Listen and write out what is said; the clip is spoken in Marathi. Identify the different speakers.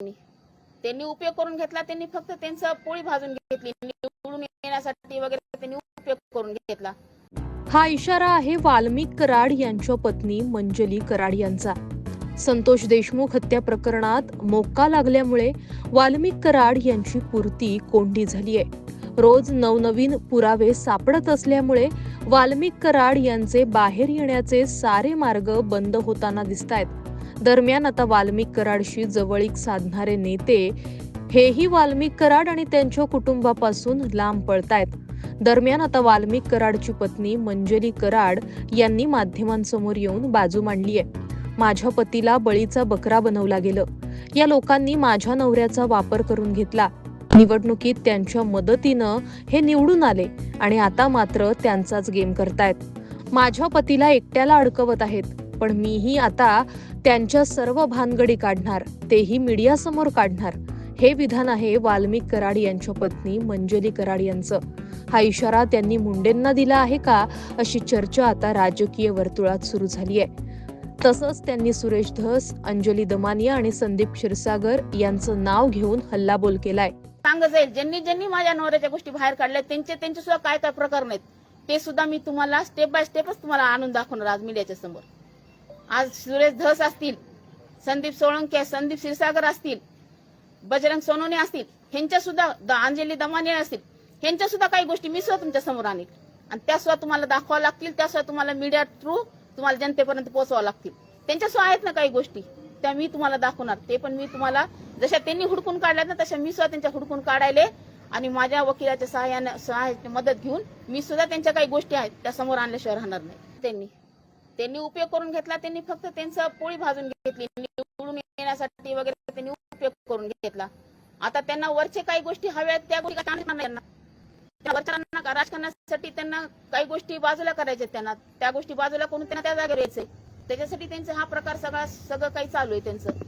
Speaker 1: त्यांनी. उपयोग करून घेतला त्यांनी फक्त त्यांचं पोळी भाजून घेतली निवडून येण्यासाठी वगैरे त्यांनी उपयोग करून घेतला.
Speaker 2: हा इशारा आहे वाल्मिक कराड यांच्या पत्नी मंजली कराड यांचा. संतोष देशमुख हत्या प्रकरणात मोक्का लागल्यामुळे वाल्मिक कराड यांची पूर्ती कोंडी झाली आहे रोज नवनवीन पुरावे सापडत असल्यामुळे वाल्मिक कराड यांचे बाहेर येण्याचे सारे मार्ग बंद होताना दिसत आहेत दरम्यान आता वाल्मिक कराडशी जवळीक साधणारे नेते हेही वाल्मिक कराड आणि त्यांच्या कुटुंबापासून लांब पळतायत. दरम्यान आता वाल्मिक कराडची पत्नी मंजली कराड यांनी माध्यमांसमोर येऊन बाजू मांडली आहे. माझ्या पतीला बळीचा बकरा बनवला गेलं. या लोकांनी माझ्या नवऱ्याचा वापर करून घेतला. निवडणुकीत त्यांच्या मदतीनं हे निवडून आले आणि आता मात्र त्यांचाच गेम करतायत. माझ्या पतीला एकट्याला अडकवत आहेत पण मीही आता त्यांच्या सर्व भानगडी काढणार तेही मीडियासमोर काढणार. हे विधान आहे वाल्मिक कराड यांच्या पत्नी मंजली कराड यांचं. हा इशारा त्यांनी मुंडेंना दिला आहे का अशी चर्चा आता राजकीय वर्तुळात सुरू झाली आहे तसंच त्यांनी सुरेश धस अंजली दमानिया आणि संदीप क्षीरसागर यांचं नाव घेऊन हल्लाबोल केलाय.
Speaker 1: सांग जाईल. ज्यांनी ज्यांनी माझ्या नवऱ्याच्या गोष्टी बाहेर काढल्या त्यांचे त्यांचे सुद्धा काय काय प्रकरण आहेत ते सुद्धा मी तुम्हाला स्टेप बाय स्टेपच तुम्हाला आणून दाखवणार आज मीडियाच्या समोर. आज सुरेश धस असतील संदीप सोळंके संदीप क्षीरसागर असतील बजरंग सोनोने असतील ह्यांच्या सुद्धा द- अंजली दमाने असतील ह्यांच्या सुद्धा काही गोष्टी मी सुद्धा तुमच्यासमोर आणेल आणि त्या सुद्धा तुम्हाला दाखवावं लागतील त्या सुद्धा तुम्हाला मीडिया थ्रू तुम्हाला जनतेपर्यंत पोहोचवावं लागतील. त्यांच्या सुद्धा आहेत ना काही गोष्टी त्या मी तुम्हाला दाखवणार. ते पण मी तुम्हाला जशा त्यांनी हुडकून काढल्यात ना तशा मी सुद्धा त्यांच्या हुडकून काढायले. आणि माझ्या वकिलाच्या सहाय्याने सहाय्याची मदत घेऊन मी सुद्धा त्यांच्या काही गोष्टी आहेत त्या समोर आणल्याशिवाय राहणार नाही. त्यांनी. त्यांनी उपयोग करून घेतला त्यांनी फक्त त्यांचं पोळी भाजून घेतली निवडून येण्यासाठी वगैरे त्यांनी उपयोग करून घेतला. आता त्यांना वरचे काही गोष्टी हव्या आहेत त्या गोष्टी त्यांना. त्या राजकारणासाठी त्यांना काही गोष्टी बाजूला करायच्या त्यांना. त्या गोष्टी बाजूला करून त्यांना त्या जागेवर यायचंय. त्याच्यासाठी त्यांचा हा प्रकार सगळा सगळं काही चालू आहे त्यांचं.